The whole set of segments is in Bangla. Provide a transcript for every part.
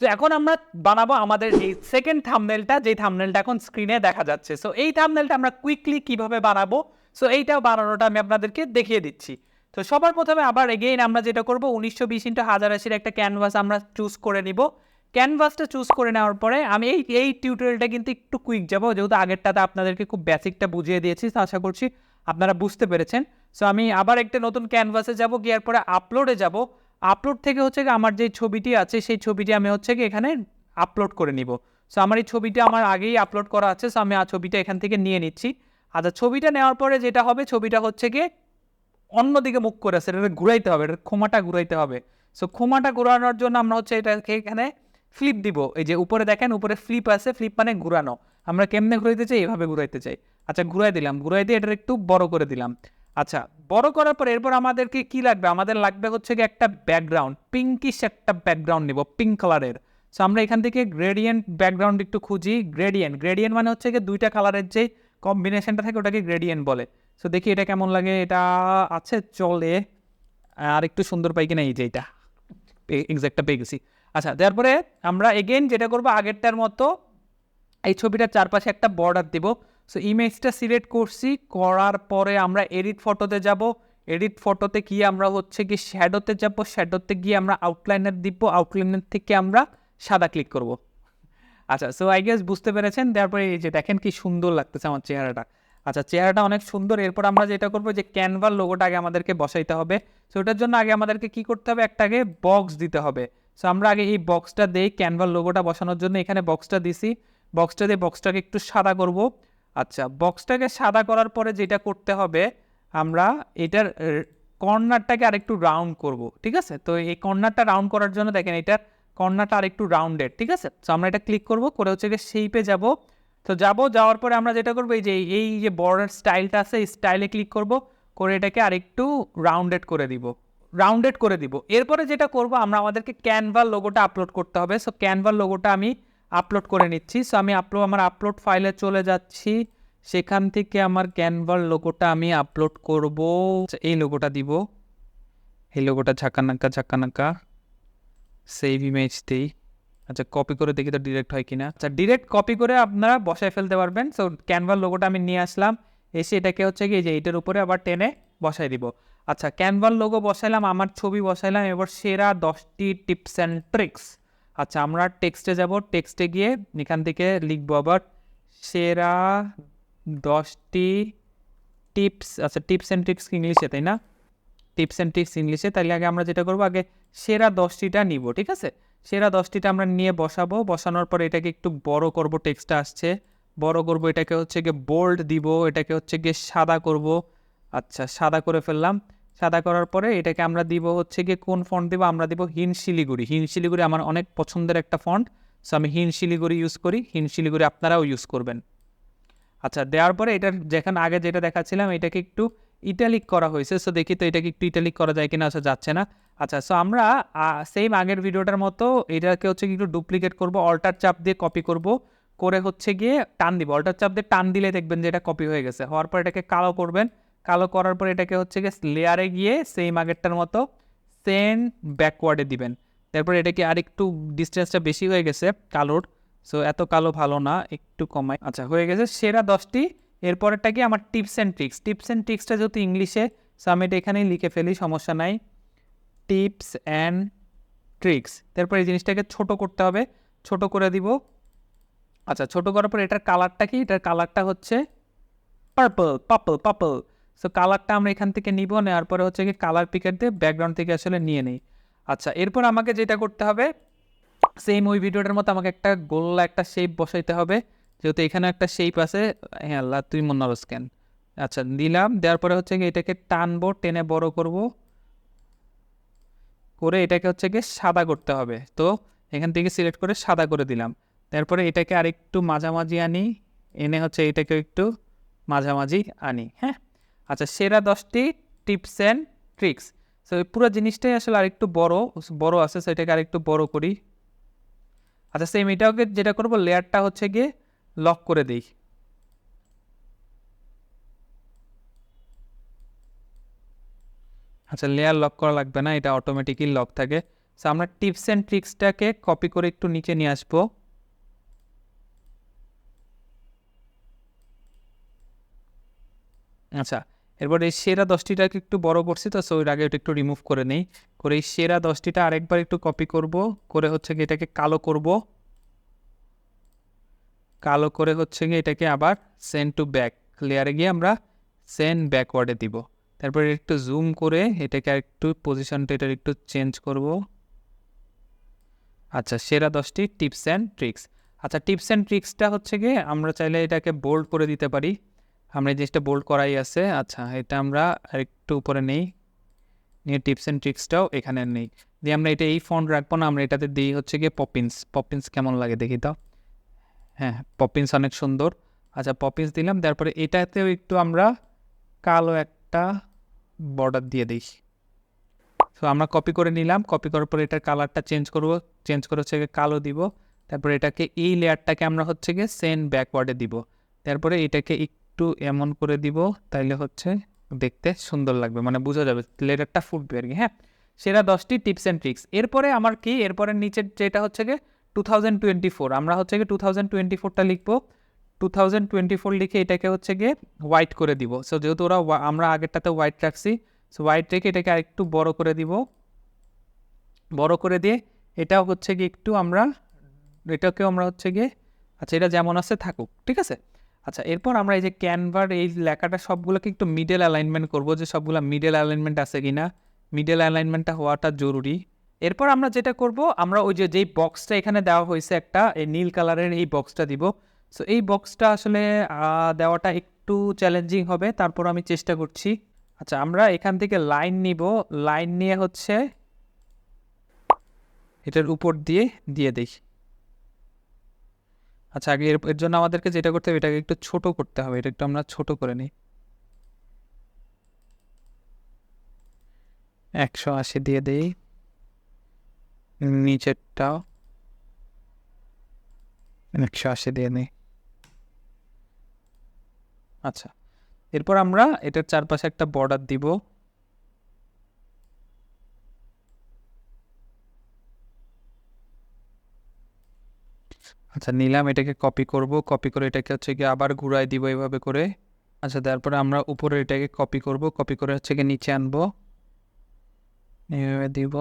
তো এখন আমরা বানাবো আমাদের এই সেকেন্ড থামনেলটা যেই থামনেলটা এখন স্ক্রিনে দেখা যাচ্ছে। সো এই থামনেলটা আমরা কুইকলি কীভাবে বানাবো? সো এইটাও বানানোটা আমি আপনাদেরকে দেখিয়ে দিচ্ছি। তো সবার প্রথমে আবার এগেইন আমরা যেটা করব, উনিশশো বিশ ইন্টু হাজার আশির একটা ক্যানভাস আমরা চুজ করে নিব। ক্যানভাসটা চুজ করে নেওয়ার পরে আমি এই এই টিউটোরিয়ালটা কিন্তু একটু কুইক যাব, যেহেতু আগেরটাতে আপনাদেরকে খুব বেসিকটা বুঝিয়ে দিয়েছি আশা করছি আপনারা বুঝতে পেরেছেন। সো আমি আবার একটা নতুন ক্যানভাসে যাব গিয়ার পরে আপলোডে যাব। আপলোড থেকে হচ্ছে আমার যে ছবিটি আছে, সেই ছবিটি আমি হচ্ছে কি এখানে আপলোড করে নিব। সো আমার এই ছবিটা আমার আগেই আপলোড করা আছে সো আমি ছবিটা এখান থেকে নিয়ে নিচ্ছি। আচ্ছা ছবিটা নেওয়ার পরে যেটা হবে, ছবিটা হচ্ছে গিয়ে অন্যদিকে মুখ করে আছে এটা ঘুরাইতে হবে এটা ক্ষমাটা ঘুরাইতে হবে। সো ক্ষমাটা ঘুরানোর জন্য আমরা হচ্ছে এটাকে এখানে ফ্লিপ দিব। এই যে উপরে দেখেন, উপরে ফ্লিপ আছে ফ্লিপ মানে ঘুরানো। আমরা কেমনে ঘুরাইতে চাই? এভাবে ঘুরাইতে চাই। আচ্ছা ঘুরাই দিলাম। ঘুরাই দিয়ে এটা একটু বড় করে দিলাম। আচ্ছা বড় করার পর এরপর আমাদেরকে কি লাগবে? আমাদের লাগবে হচ্ছে কি একটা ব্যাকগ্রাউন্ড পিঙ্কিশ একটা ব্যাকগ্রাউন্ড নেব পিঙ্ক কালারের সো আমরা এখান থেকে গ্রেডিয়েন্ট ব্যাকগ্রাউন্ড একটু খুঁজি। গ্রেডিয়েন্ট গ্রেডিয়েন্ট মানে হচ্ছে কি দুইটা কালারের যে কম্বিনেশনটা থাকে ওটাকে গ্রেডিয়েন্ট বলে। সো দেখি এটা কেমন লাগে? এটা আছে, চলে। আর একটু সুন্দর পাই কিনা এই যে এটা। এক্সাক্টটা পেয়ে গেছি। আচ্ছা তারপরে আমরা এগেন যেটা করব, আগেরটার মতো এই ছবিটার চারপাশে একটা বর্ডার দিব। সো ইমেজটা সিলেক্ট করছি, করার পরে আমরা এডিট ফটোতে যাব। এডিট ফটোতে গিয়ে আমরা হচ্ছে কি শ্যাডোতে যাব। শ্যাডোতে গিয়ে আমরা আউটলাইনার দিব। আউটলাইনার থেকে আমরা সাদা ক্লিক করব। আচ্ছা সো আই গেস বুঝতে পেরেছেন। তারপরে এই যে দেখেন কি সুন্দর লাগতেছে আমার চেহারাটা। আচ্ছা চেহারাটা অনেক সুন্দর। এরপর আমরা যেটা করব যে ক্যানভার লোগোটা আগে আমাদেরকে বসাইতে হবে। সো ওটার জন্য আগে আমাদেরকে কি করতে হবে? একটা আগে বক্স দিতে হবে। সো আমরা আগে এই বক্সটা দেই ক্যানভার লোগোটা বসানোর জন্য। এখানে বক্সটা দিছি। বক্সটা দিয়ে বক্সটাকে একটু সাদা করব। আচ্ছা বক্সটাকে সাদা করার পরে যেটা করতে হবে, আমরা এটার কর্নারটাকে আরেকটু রাউন্ড করব, ঠিক আছে? তো এই কর্নারটা রাউন্ড করার জন্য দেখেন এটার কর্নারটা আরেকটু রাউন্ডেড ঠিক আছে? তো আমরা এটা ক্লিক করব, করে হচ্ছে গিয়ে শেপে যাব। তো যাব, যাওয়ার পরে আমরা যেটা করব, এই যে এই যে বর্ডার স্টাইলটা আছে, এই স্টাইলে ক্লিক করব, করে এটাকে আরেকটু রাউন্ডেড করে দিব রাউন্ডেড করে দিব। এরপরে যেটা করব, আমরা আমাদেরকে ক্যানভার লোগোটা আপলোড করতে হবে। সো ক্যানভার লোগোটা আমি আপলোড করে নিচ্ছি। সো আমি আপলোড আমার আপলোড ফাইলে চলে যাচ্ছি। সেখান থেকে আমার ক্যানভার লোগোটা আমি আপলোড করব। এই লোগোটা দিব। এই লোগোটা ঝাঁকানাক্কা ঝাঁকানাক্কা সেভ ইমেজ দিই। আচ্ছা কপি করে দেখি তো ডিরেক্ট হয় কিনা। আচ্ছা ডিরেক্ট কপি করে আপনারা বসায় ফেলতে পারবেন। সো ক্যানভার লোগোটা আমি নিয়ে আসলাম। এসে এটাকে হচ্ছে কি যে এইটার উপরে আবার টেনে বসাই দিব। আচ্ছা ক্যানভার লোগো বসাইলাম, আমার ছবি বসাইলাম। এবার সেরা দশটি টিপস অ্যান্ড ট্রিক্স আচ্ছা আমরা টেক্সটে যাব। টেক্সটে গিয়ে এখান থেকে লিখব আবার সেরা দশটি টিপস আচ্ছা টিপস অ্যান্ড ট্রিক্স ইংলিশে, তাই না? টিপস অ্যান্ড ট্রিক্স ইংলিশে, তাহলে আগে আমরা যেটা করব, আগে সেরা দশটিটা নিব, ঠিক আছে? সেরা দশটিটা আমরা নিয়ে বসাবো। বসানোর পর এটাকে একটু বড় করব, টেক্সটটা আসছে। বড় করব, এটাকে হচ্ছে গিয়ে বোল্ড দিব, এটাকে হচ্ছে গিয়ে সাদা করব। আচ্ছা সাদা করে ফেললাম। সাদা করার পরে এটাকে আমরা দিব হচ্ছে গিয়ে কোন ফন্ট দিব? আমরা দিব হিন শিলিগুড়ি হিন শিলিগুড়ি আমার অনেক পছন্দের একটা ফন্ট সো আমি হিন শিলিগুড়ি ইউজ করি। হিন শিলিগুড়ি আপনারাও ইউজ করবেন। আচ্ছা দেওয়ার পরে এটার যেখানে আগে যেটা দেখাচ্ছিলাম, এটাকে একটু ইটালিক করা হয়েছে। সো দেখি তো এটাকে একটু ইটালিক করা যায় কিনা আচ্ছা যাচ্ছে না। আচ্ছা সো আমরা সেম আগের ভিডিওটার মতো এটাকে হচ্ছে একটু ডুপ্লিকেট করব অল্টার চাপ দিয়ে কপি করব। করে হচ্ছে গিয়ে টান দিব। অল্টার চাপ দিয়ে টান দিলে দেখবেন যে এটা কপি হয়ে গেছে। হওয়ার পর এটাকে কালো করবেন। কালো করার পর এটাকে হচ্ছে গিয়ে লেয়ারে গিয়ে সেম আগেরটার মতো সেন ব্যাকওয়ার্ডে দিবেন। তারপর এটাকে আরেকটু ডিস্টেন্সটা বেশি হয়ে গেছে কালোর সো এত কালো ভালো না, একটু কমাই। আচ্ছা হয়ে গেছে সেরা দশটি। এরপরেরটা কি আমার tips and tricks tips and ট্রিক্সটা যেহেতু ইংলিশে সো আমি এটা এখানেই লিখে ফেলি, সমস্যা নাই। টিপস অ্যান্ড ট্রিক্স তারপর এই জিনিসটাকে ছোট করতে হবে। ছোট করে দিব। আচ্ছা ছোট করার পর এটার কালারটা কি? এটার কালারটা হচ্ছে পার্পল পার্পল পার্পল সো কালারটা আমরা এখান থেকে নিব, নেওয়ার পরে হচ্ছে কি কালার পিকার দিয়ে ব্যাকগ্রাউন্ড থেকে আসলে নিয়ে নিই। আচ্ছা এরপর আমাকে যেটা করতে হবে সেম ওই ভিডিওটার মতো আমাকে একটা গোল্লা একটা শেপ বসাইতে হবে। যেহেতু এখানে একটা শেপ আছে হ্যাঁ আল্লাহ, তুই মনে হলো স্ক্যান আচ্ছা দিলাম, দেওয়ার পরে হচ্ছে কি এটাকে টানবো, টেনে বড় করব। করে এটাকে হচ্ছে গিয়ে সাদা করতে হবে। তো, এখান থেকে সিলেক্ট করে সাদা করে দিলাম। তারপরে এটাকে আরেকটু মাঝামাঝি আনি, এনে হচ্ছে এটাকে একটু মাঝামাঝি আনি হ্যাঁ? আচ্ছা সেরা দশটি টিপস অ্যান্ড ট্রিক্স। সো পুরো জিনিসটাই আসলে আরেকটু বড় বড় আছে সেটাকে আরেকটু বড় করি। আচ্ছা সেম এটাকে যেটা করব, লেয়ারটা হচ্ছে গিয়ে লক করে দিই। আচ্ছা লেয়ার লক করা লাগবে না, এটা অটোমেটিকই লক থাকে। সো আমরা টিপস অ্যান্ড ট্রিক্সটাকে কপি করে একটু নিচে নিয়ে আসব। আচ্ছা এরপর এই সেরা দশটিটাকে একটু বড় করছি, তো সো আগে ওটা একটু রিমুভ করে নেই। করে এই সেরা দশটিটা আরেকবার একটু কপি করব, করে হচ্ছে কি এটাকে কালো করব। কালো করে হচ্ছে গিয়ে এটাকে আবার সেন্ড টু ব্যাক লেয়ারে গিয়ে আমরা সেন্ড ব্যাকওয়ার্ডে দিব। তারপরে একটু জুম করে এটাকে একটু পজিশনটা এটার একটু চেঞ্জ করব। আচ্ছা সেরা দশটি টিপস অ্যান্ড ট্রিক্স আচ্ছা টিপস অ্যান্ড ট্রিক্সটা হচ্ছে গিয়ে আমরা চাইলে এটাকে বোল্ড করে দিতে পারি। আমরা এই জিনিসটা বোল্ড করাই আছে। আচ্ছা এটা আমরা আরেকটু উপরে নেই। নিয়ে টিপস অ্যান্ড ট্রিক্সটাও এখানে নেই। দিয়ে আমরা এটা এই ফন্ট রাখব না, আমরা এটাতে দিই হচ্ছে গিয়ে পপিন্স পপিন্স কেমন লাগে দেখি তো? হ্যাঁ পপিন্স অনেক সুন্দর। আচ্ছা পপিন্স দিলাম, তারপরে এটাতেও একটু আমরা কালো একটা বর্ডার দিয়ে দিই। তো আমরা কপি করে নিলাম। কপি করার পরে এটার কালারটা চেঞ্জ করব। চেঞ্জ করে হচ্ছে কালো দিব। তারপরে এটাকে এই লেয়ারটাকে আমরা হচ্ছে গিয়ে সেন্ড ব্যাকওয়ার্ডে দিব। তারপরে এটাকে একটু এমন করে দিব, তাইলে হচ্ছে দেখতে সুন্দর লাগবে। মানে বোঝা যাবে লেটারটা ফুটবে আর কি হ্যাঁ? সেটা দশটি টিপস অ্যান্ড ট্রিক্স। এরপরে আমার কি? এরপরে নিচের যেটা হচ্ছে গিয়ে টু থাউজেন্ড টোয়েন্টি ফোর আমরা হচ্ছে গিয়ে টু থাউজেন্ড টোয়েন্টি ফোরটা লিখব। টু থাউজেন্ড টোয়েন্টি ফোর লিখে এটাকে হচ্ছে গিয়ে হোয়াইট করে দিব। সো যেহেতু ওরা আমরা আগেরটাতে হোয়াইট রাখছি সো হোয়াইট রেখে এটাকে আরেকটু বড় করে দিব। বড় করে দিয়ে এটাও হচ্ছে গিয়ে একটু আমরা, এটাকেও আমরা হচ্ছে গিয়ে আচ্ছা এটা যেমন আছে থাকুক, ঠিক আছে? আচ্ছা এরপর আমরা এই যে ক্যানভার এই লেখাটা সবগুলোকে একটু মিডল অ্যালাইনমেন্ট করব যে সবগুলো মিডল অ্যালাইনমেন্ট আছে কি না মিডল অ্যালাইনমেন্টটা হওয়াটা জরুরি। এরপর আমরা যেটা করব, আমরা ওই যে, যেই বক্সটা এখানে দেওয়া হয়েছে একটা, এই নীল কালারের এই বক্সটা দিব। সো এই বক্সটা আসলে দেওয়াটা একটু চ্যালেঞ্জিং হবে, তারপর আমি চেষ্টা করছি। আচ্ছা আমরা এখান থেকে লাইন নিব। লাইন নিয়ে হচ্ছে, এটার উপর দিয়ে দিয়ে দিই। আচ্ছা আগে এর জন্য আমাদেরকে যেটা করতে হবে, এটাকে একটু ছোট করতে হবে, এটা একটু আমরা ছোট করে নিই। একশো আশি দিয়ে দিই। নিচেরটাও একশো আশি দিয়ে নিই। আচ্ছা এরপর আমরা এটার চারপাশে একটা বর্ডার দিব। আচ্ছা নিলাম এটাকে কপি করব। কপি করে এটাকে হচ্ছে গিয়ে আবার ঘুরাই দিব এভাবে করে। আচ্ছা তারপরে আমরা উপরে এটাকে কপি করব। কপি করে হচ্ছে গিয়ে নিচে আনব। এইভাবে দিব।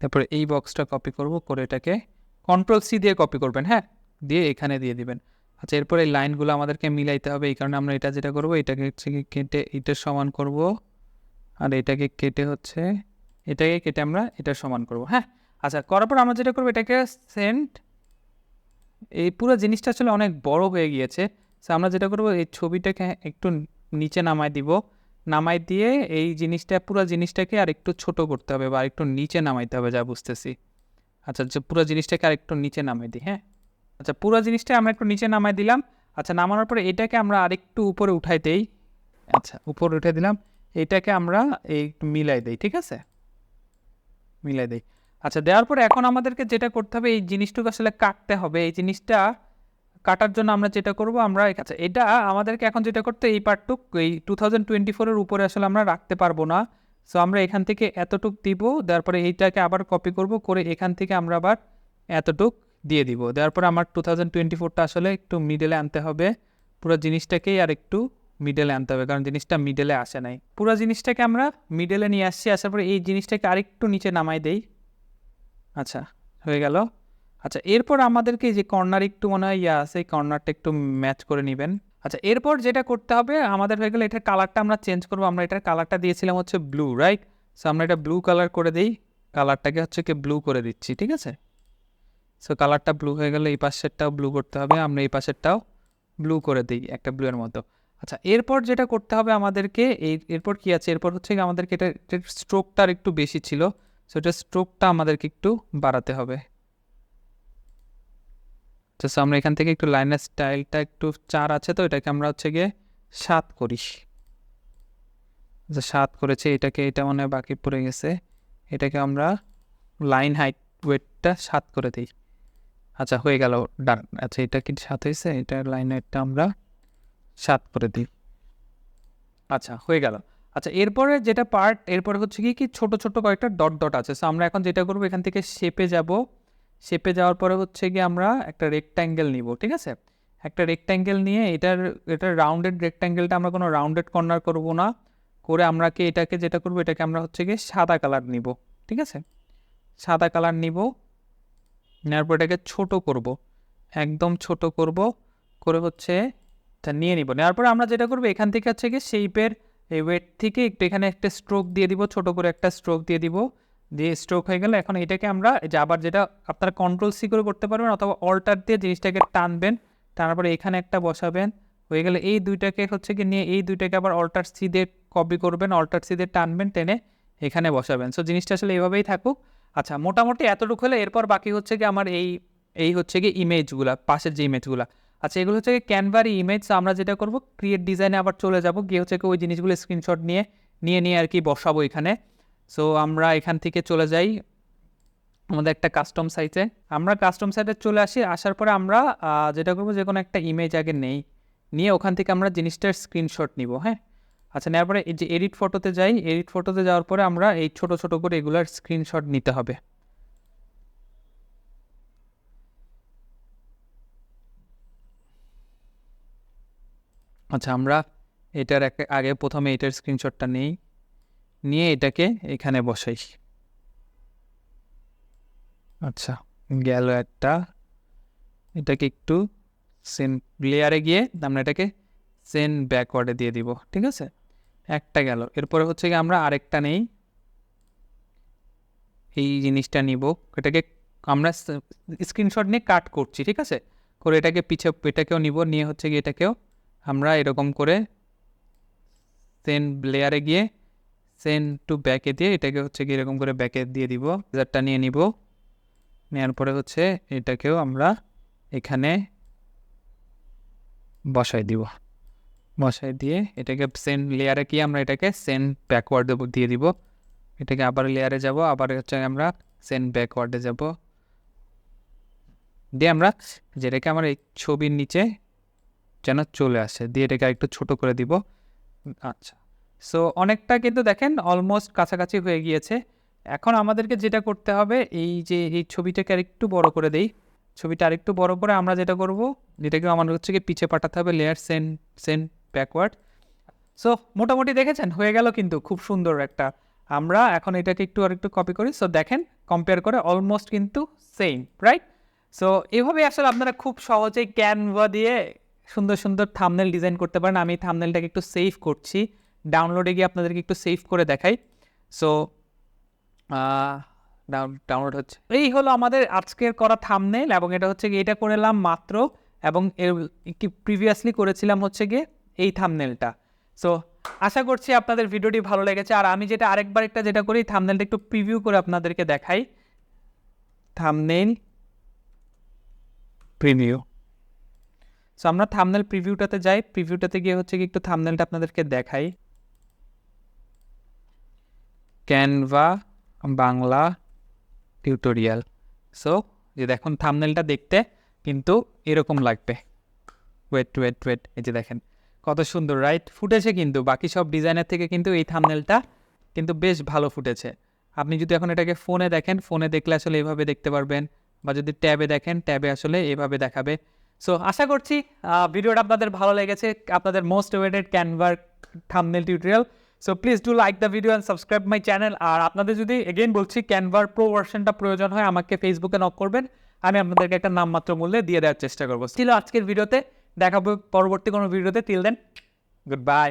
তারপরে এই বক্সটা কপি করব, করে এটাকে কন্ট্রোল সি দিয়ে কপি করবেন হ্যাঁ? দিয়ে এখানে দিয়ে দিবেন। আচ্ছা এরপর এই লাইনগুলো আমাদেরকে মিলাইতে হবে। এই কারণে আমরা এটা যেটা করব, এটাকে হচ্ছে কেটে এটার সমান করব। আর এটাকে কেটে হচ্ছে, এটাকে কেটে আমরা এটা সমান করব হ্যাঁ? আচ্ছা করার পর আমরা যেটা করব, এটাকে সেন্ট এই পুরো জিনিসটা আসলে অনেক বড় হয়ে গিয়েছে। সো আমরা যেটা করব, এই ছবিটাকে একটু নিচে নামাই দিব। নামাই দিয়ে এই জিনিসটা, পুরো জিনিসটাকে আর একটু ছোট করতে হবে বা একটু নিচে নামাইতে হবে, যা বুঝতেছি। আচ্ছা যে পুরো জিনিসটাকে আর একটু নিচে নামাই দিই হ্যাঁ? আচ্ছা পুরো জিনিসটা আমরা একটু নিচে নামাই দিলাম। আচ্ছা নামানোর পরে এটাকে আমরা আরেকটু উপরে উঠাই দেই। আচ্ছা উপরে উঠে দিলাম। এটাকে আমরা এই মিলাই দিই, ঠিক আছে? মিলাই দেই। আচ্ছা দেওয়ার পর এখন আমাদেরকে যেটা করতে হবে, এই জিনিসটুকু আসলে কাটতে হবে। এই জিনিসটা কাটার জন্য আমরা যেটা করব, আমরা আচ্ছা এটা আমাদেরকে এখন যেটা করতে এই পার্টটুক, এই টু থাউজেন্ড টোয়েন্টি ফোরের উপরে আসলে আমরা রাখতে পারব না। সো আমরা এখান থেকে এতটুক দিব, দেওয়ার পরে এইটাকে আবার কপি করব, করে এখান থেকে আমরা আবার এতটুক দিয়ে দিব। দেওয়ার পরে আমার টু থাউজেন্ড টোয়েন্টি ফোরটা আসলে একটু মিডলে আনতে হবে। পুরো জিনিসটাকেই আর একটু মিডলে আনতে হবে, কারণ জিনিসটা মিডলে আসে নাই। পুরো জিনিসটাকে আমরা মিডলে নিয়ে আসছি, আসার পরে এই জিনিসটাকে আরেকটু নিচে নামাই দেই। আচ্ছা হয়ে গেল। আচ্ছা এরপর আমাদেরকে যে কর্নার একটু মনে হয়, ইয়া আছে এই কর্নারটা একটু ম্যাচ করে নেবেন। আচ্ছা এরপর যেটা করতে হবে, আমাদের হয়ে গেলে এটার কালারটা আমরা চেঞ্জ করব। আমরা এটার কালারটা দিয়েছিলাম হচ্ছে ব্লু রাইট সো আমরা এটা ব্লু কালার করে দিই। কালারটাকে হচ্ছে কি ব্লু করে দিচ্ছি, ঠিক আছে? সো কালারটা ব্লু হয়ে গেলে এই পাশেরটাও ব্লু করতে হবে, আমরা এই পাশেরটাও ব্লু করে দিই একটা ব্লু এর মতো। আচ্ছা এরপর যেটা করতে হবে আমাদেরকে এই এরপর কি আছে? এরপর হচ্ছে আমাদেরকে এটা স্ট্রোকটার একটু বেশি ছিল। সো এটা স্ট্রোকটা আমাদেরকে একটু বাড়াতে হবে। So আমরা এখান থেকে একটু লাইনের স্টাইলটা একটু চার আছে তো, এটাকে আমরা হচ্ছে গিয়ে সাত করি। আচ্ছা সাত করেছে, এটাকে, এটা মনে বাকি পড়ে গেছে। এটাকে আমরা লাইন হাইট ওয়েটটা সাত করে দিই। আচ্ছা হয়ে গেল, ডান। আচ্ছা এটা কি সাত হয়েছে? এটা লাইন হাইটটা আমরা সাত করে দিই। আচ্ছা হয়ে গেল। আচ্ছা এরপরে যেটা পার্ট এরপরে হচ্ছে কি কি ছোট ছোট কয়েকটা ডট ডট আছে। সো আমরা এখন যেটা করব, এখান থেকে শেপে যাব। শেপে যাওয়ার পরে হচ্ছে কি আমরা একটা রেক্ট্যাঙ্গেল নিব, ঠিক আছে? একটা রেক্ট্যাঙ্গেল নিয়ে এটার এটার রাউন্ডেড রেক্ট্যাঙ্গেলটা আমরা কোনো রাউন্ডেড কর্নার করব না। করে আমরা কি এটাকে যেটা করব, এটাকে আমরা হচ্ছে গিয়ে সাদা কালার নিব, ঠিক আছে? সাদা কালার নিব। নেওয়ার পর এটাকে ছোটো করব, একদম ছোট করব। করে হচ্ছে এটা নিয়ে নিব। নেওয়ার পর আমরা যেটা করব, এখান থেকে হচ্ছে গিয়ে শেপের এই ওয়েট থেকে একটু এখানে একটা স্ট্রোক দিয়ে দিব, ছোট করে একটা স্ট্রোক দিয়ে দিব। দিয়ে স্ট্রোক হয়ে গেলে এখন এটাকে আমরা যে আবার যেটা আপনারা কন্ট্রোল সি করে করতে পারবেন অথবা অল্টার দিয়ে জিনিসটাকে টানবেন তারপরে এখানে একটা বসাবেন। হয়ে গেলে এই দুইটাকে হচ্ছে কি নিয়ে এই দুইটাকে আবার অল্টার সি দিয়ে কপি করবেন অল্টার সি দিয়ে টানবেন, টেনে এখানে বসাবেন। সো জিনিসটা আসলে এইভাবেই থাকুক। আচ্ছা মোটামুটি এতটুকু হলে এরপর বাকি হচ্ছে কি আমার এই এই হচ্ছে কি ইমেজগুলা পাশের যে ইমেজগুলা আচ্ছা এগুলো হচ্ছে ক্যানভার ইমেজ আমরা যেটা করব ক্রিয়েট ডিজাইনে আবার চলে যাব। গিয়ে হচ্ছে ওই জিনিসগুলো স্ক্রিনশট নিয়ে নিয়ে নিয়ে আর কি বসাবো এখানে। সো আমরা এখান থেকে চলে যাই আমাদের একটা কাস্টম সাইটে আমরা কাস্টম সাইটে চলে আসি, আসার পরে আমরা যেটা করব, যে কোনো একটা ইমেজ আগে নেই। নিয়ে ওখান থেকে আমরা জিনিসটার স্ক্রিনশট নিব হ্যাঁ? আচ্ছা নেওয়ার পরে এই যে এডিট ফটোতে যাই এডিট ফটোতে যাওয়ার পরে আমরা এই ছোট ছোট করে এগুলার স্ক্রিনশট নিতে হবে। আচ্ছা আমরা এটার আগে প্রথমে এটার স্ক্রিনশটটা নেই। নিয়ে এটাকে এখানে বসাই। আচ্ছা গেল একটা। এটাকে একটু সেন লেয়ারে গিয়ে আমরা এটাকে সেন ব্যাকওয়ার্ডে দিয়ে দিব, ঠিক আছে? একটা গেল। এরপরে হচ্ছে কি আমরা আরেকটা নেই। এই জিনিসটা নিব। এটাকে আমরা স্ক্রিনশট নিয়ে কাট করছি, ঠিক আছে? করে এটাকে পিছে, এটাকেও নিব। নিয়ে হচ্ছে কি এটাকেও আমরা এরকম করে সেন লেয়ারে গিয়ে সেন টু ব্যাকে দিয়ে এটাকে হচ্ছে কি এরকম করে ব্যাকে দিয়ে দিব রেজারটা নিয়ে নিব। নেওয়ার পরে হচ্ছে এটাকেও আমরা এখানে বসাই দিব। বসাই দিয়ে এটাকে সেন লেয়ারে কি আমরা এটাকে সেন ব্যাকওয়ার্ড দিয়ে দিব। এটাকে আবার লেয়ারে যাব, আবার হচ্ছে আমরা সেন ব্যাকওয়ার্ডে যাব। দিয়ে আমরা যেটাকে আমার এই ছবির নিচে যেন চলে আসে। দিয়ে এটাকে একটু ছোট করে দিব। আচ্ছা। সো অনেকটা কিন্তু দেখেন অলমোস্ট কাছাকাছি হয়ে গিয়েছে। এখন আমাদেরকে যেটা করতে হবে, এই যে, এই ছবিটাকে আরেকটু বড় করে দেই। ছবিটা আরেকটু বড় করে আমরা যেটা করব যেটাকে আমাদের হচ্ছে কি পিছে পাঠাতে হবে layer send send backward so মোটামুটি দেখেছেন? হয়ে গেল কিন্তু, খুব সুন্দর একটা। আমরা এখন এটাকে একটু আর একটু কপি করি। সো দেখেন কম্পেয়ার করে অলমোস্ট কিন্তু সেম রাইট সো এভাবে আসলে আপনারা খুব সহজেই ক্যানভা দিয়ে সুন্দর সুন্দর থামনেল ডিজাইন করতে পারেন। আমি থামনেলটাকে একটু সেভ করছি। ডাউনলোডে গিয়ে আপনাদেরকে একটু সেভ করে দেখাই। সো ডাউনলোড হচ্ছে। এই হলো আমাদের আজকের করা থামনেল এবং এটা হচ্ছে গিয়ে, এটা করলাম মাত্র এবং এর একটি প্রিভিয়াসলি করেছিলাম হচ্ছে গিয়ে এই থামনেলটা সো আশা করছি আপনাদের ভিডিওটি ভালো লেগেছে। আর আমি যেটা আরেকবার একটা যেটা করি থামনেলটা একটু প্রিভিউ করে আপনাদেরকে দেখাই। থামনেল প্রিভিউ সো আমরা থামনেল প্রিভিউটাতে যাই। প্রিভিউটাতে গিয়ে হচ্ছে কি একটু থামনেলটা আপনাদেরকে দেখাই। ক্যানভা বাংলা টিউটোরিয়াল সো যে দেখুন থামনেলটা দেখতে, কিন্তু এরকম লাগবে। ওয়েট ওয়েট ওয়েট এই যে দেখেন। কত সুন্দর রাইট ফুটেছে কিন্তু, বাকি সব ডিজাইনের থেকে কিন্তু এই থামনেলটা কিন্তু বেশ ভালো ফুটেছে। আপনি যদি এখন এটাকে ফোনে দেখেন ফোনে দেখলে আসলে এভাবে দেখতে পারবেন, বা যদি ট্যাবে দেখেন, ট্যাবে আসলে এভাবে দেখাবে। সো আশা করছি ভিডিওটা আপনাদের ভালো লেগেছে, আপনাদের most weighted ক্যানভার thumbnail tutorial so please do like the video and subscribe my channel আর আপনাদের যদি এগেইন বলছি ক্যানভার প্রো ভার্সনটা প্রয়োজন হয়, আমাকে ফেসবুকে নক করবেন। আমি আপনাদেরকে একটা নামমাত্র মূল্যে দিয়ে দেওয়ার চেষ্টা করব। ছিল আজকের ভিডিওতে, দেখাবো পরবর্তী কোনো ভিডিওতে। Till then good bye